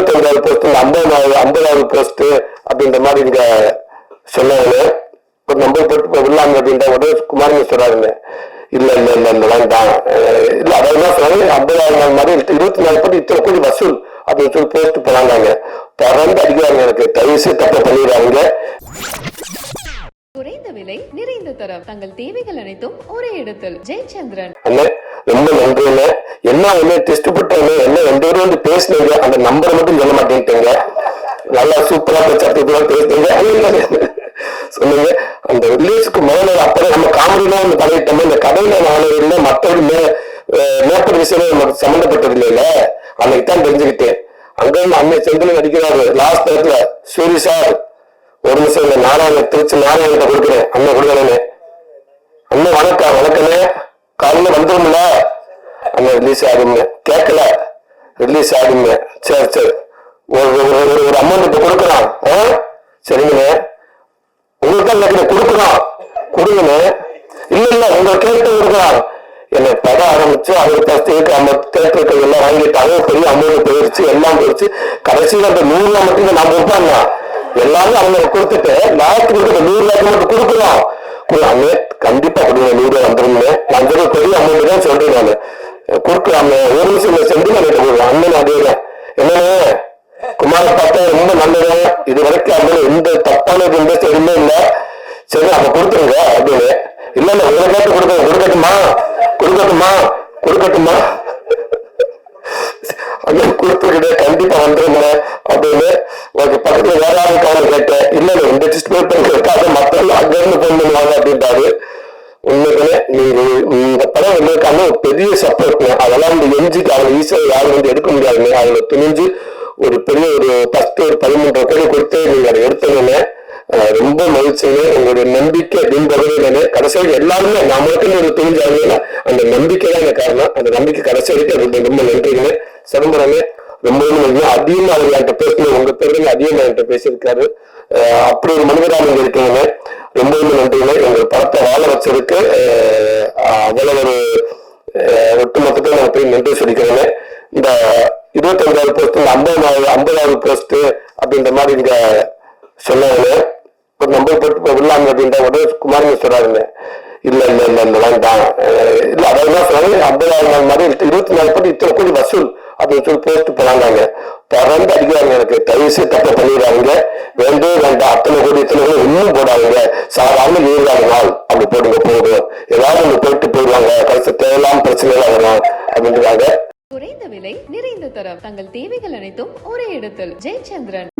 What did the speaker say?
இருபத்தஞ்சாவது போஸ்ட் இந்த ஐம்பதாவது ஐம்பதாவது போஸ்ட் அப்படின்ற மாதிரி இங்க சொன்னாங்க ஒரு நம்பர் போட்டு விடலாங்க அப்படின்ற உடனே குமாரங்க சொல்றாருங்க. இல்ல இல்ல இல்ல இல்ல வேண்டாம். இல்ல அதான் சொன்னாங்க ஐம்பதாவது நாள் மாதிரி இருபத்தி நாலு போட்டு இத்தனை கோடி வசூல். அப்படின்னு சொல்லி போஸ்ட் போனாங்க தொடர்ந்து அடிக்கிறாங்க எனக்கு. தயவு செய்து தப்பு பண்ணிடுறாங்க குறைந்த விலை நிறைந்த தரம். தங்கள் தேவைகள் அனைத்தும் ஒரே இடத்தில். ஜெயச்சந்திரன். அண்ணே நன்றிண்ணே என்ன ஒண்ணு டெஸ்ட் போட்டவங்க என்ன ரெண்டு பேரும் வந்து பேசினீங்க? அந்த நம்பரை மட்டும் சொல்ல மாட்டேன்ட்டீங்க. நல்லா சூப்பரா சத்தியப்பெல்லாம் பேசினீங்க. ஐயோ, சொன்னீங்க அந்த ரிலீஸுக்கு முதல்ல அப்பதான் நம்ம காமெடியெல்லாம் வந்து பண்ணிட்டோம் இந்த கதையில நானும் இல்லை மற்றபடி மே அஹ் விஷயம் நமக்கு சம்மந்தப்பட்டது இல்லைல்ல. அன்னைக்கு தான் தெரிஞ்சுக்கிட்டேன். அங்க இருந்து அன்னை செந்தில் நடிக்கிறாரு. லாஸ்ட் நேரத்துல சூரி சார் ஒரு நிமிஷம் இந்த நாராயண திருச்சி நாராயணத்தை கொடுக்குறேன். அண்ணன் கொடுக்கணும்னு அண்ணன் வணக்கம் வணக்கண்ணே. காலையில வந்துடும்ல ரிலீஸ் ஆகுங்க கேட்கல ரிலீஸ் ஆகுங்க சரி சரி. ஒரு ஒரு ஒரு- அமௌண்ட் இப்போ கொடுக்குறான். சரிங்கண்ணே. உங்களுக்கு தான் கொடுக்குறான். கொடுங்கண்ணே. இல்ல இல்ல உங்க கேட்டு கொடுக்குறான். என்னை பட ஆரம்பிச்சு அவர் தேட்டருக்கு நம்ம தேட்டருக்கு எல்லாம் வாங்கிட்டாங்க பெரிய அமௌண்ட் போயிடுச்சு எல்லாம் போயிடுச்சு. கடைசியில் அந்த நூறுல மட்டும் நான் கொடுப்பாங்க எல்லாரும் அவங்க கொடுத்துட்டு லாஸ்ட் கொடுக்குற நூறு ரூபாய்க்கு மட்டும் கொடுக்குறோம். அண்ணே கண்டிப்பா கொடுங்க நூறு வந்துருங்க நான் பெரிய அமௌண்ட் தான் சொல்றேன் நான். கொடுக்கலாமே ஒரு நிமிஷம் செஞ்சு நான் கொடுக்குறேன் அண்ணன் அதே என்னன்னு குமார பார்த்தா ரொம்ப நல்லது? இது வரைக்கும் அண்ணன் எந்த தப்பானது எந்த எதுவுமே இல்லை. சரி அப்ப கொடுத்துருங்க அப்படின்னு. இல்ல இல்ல உங்களை கேட்டு கொடுக்க கொடுக்கட்டுமா? கொடுக்கட்டுமா? கொடுக்கட்டுமா? அங்க கொடுத்துக்கிட்டு கண்டிப்பா வந்துருங்க. அப்படின்னு. உனக்கு பக்கத்துல வேற யாருக்காவது கேட்டேன். இல்ல இல்ல இந்த டெஸ்ட் பேப்பர் இருக்காது மத்தவங்க அங்க இருந்து போன் பண்ணுவாங்க அப்படின்றாரு. உண்மைகளே நீ ஆனா படம் எங்களுக்கான ஒரு பெரிய சப்போர்ட் அதெல்லாம் இந்த எம்ஜிக்கு அவங்க ஈஸியாக யாரும் வந்து எடுக்க முடியாதுங்க. அவங்க துணிஞ்சு ஒரு பெரிய ஒரு பத்து ஒரு பதிமூன்று கோடி கொடுத்து நீங்க அதை எடுத்தீங்கன்னு ரொம்ப மகிழ்ச்சிங்க. உங்களுடைய நம்பிக்கை அப்படின்றதே கடைசியில் எல்லாருமே நான் மட்டும் ஒரு துணிஞ்சாங்க அந்த நம்பிக்கை தான் எனக்கு காரணம். அந்த நம்பிக்கை கடைசி வரைக்கும் ரொம்ப நன்றிங்க. சிதம்பரமே ரொம்ப ரொம்ப நன்றி. அதிகமா அவர் என்கிட்ட பேசணும். உங்க பேருங்க அதிகமா என்கிட்ட பேசியிருக்காரு. அப்படி ஒரு மனிதராக இருக்கீங்க. ரொம்ப ரொம்ப நன்றிங்க எங்கள் படத்தை வாழ வச்சதுக்கு அவ்வளவு ஒரு ஒட்டுமொத்தத்தை நான் போய் நன்றி சொல்லிக்கிறேங்க இந்த இருபத்தஞ்சாவது போஸ்ட் இந்த ஐம்பதாவது ஐம்பதாவது போஸ்ட் அப்படின்ற மாதிரி இங்க சொன்னாங்க. ஒரு நம்பர் போட்டு இப்போ விடலாங்க அப்படின்ற உடனே குமாரங்க சொல்றாருங்க இல்ல இல்ல இல்ல இந்த வேண்டாம் அஹ் இல்ல அதான் சொன்னாங்க ஐம்பதாவது நாள் மாதிரி இருபத்தி நாலு போட்டு இத்தனை கோடி வசூல். அப்படின்னு சொல்லி போஸ்ட் போனாங்க. தொடர்ந்து அடிக்கிறாங்க எனக்கு தயவு தப்பை பண்ணிடுறாங்க வேண்டே வேண்டாம். அத்தனை கோடி இத்தனை கோடி இன்னும் போடாதீங்க. சாதாரண ஏழாவது நாள் அப்படி போடுங்க போதும் ஏதாவது ஒன்று போயிட்டு போயிடுவாங்க. கடைசி தேவையில்லாம பிரச்சனை எல்லாம் வரும் அப்படின்றாங்க. குறைந்த விலை நிறைந்த தரம். தங்கள் தேவைகள் அனைத்தும் ஒரே இடத்தில். ஜெயச்சந்திரன்.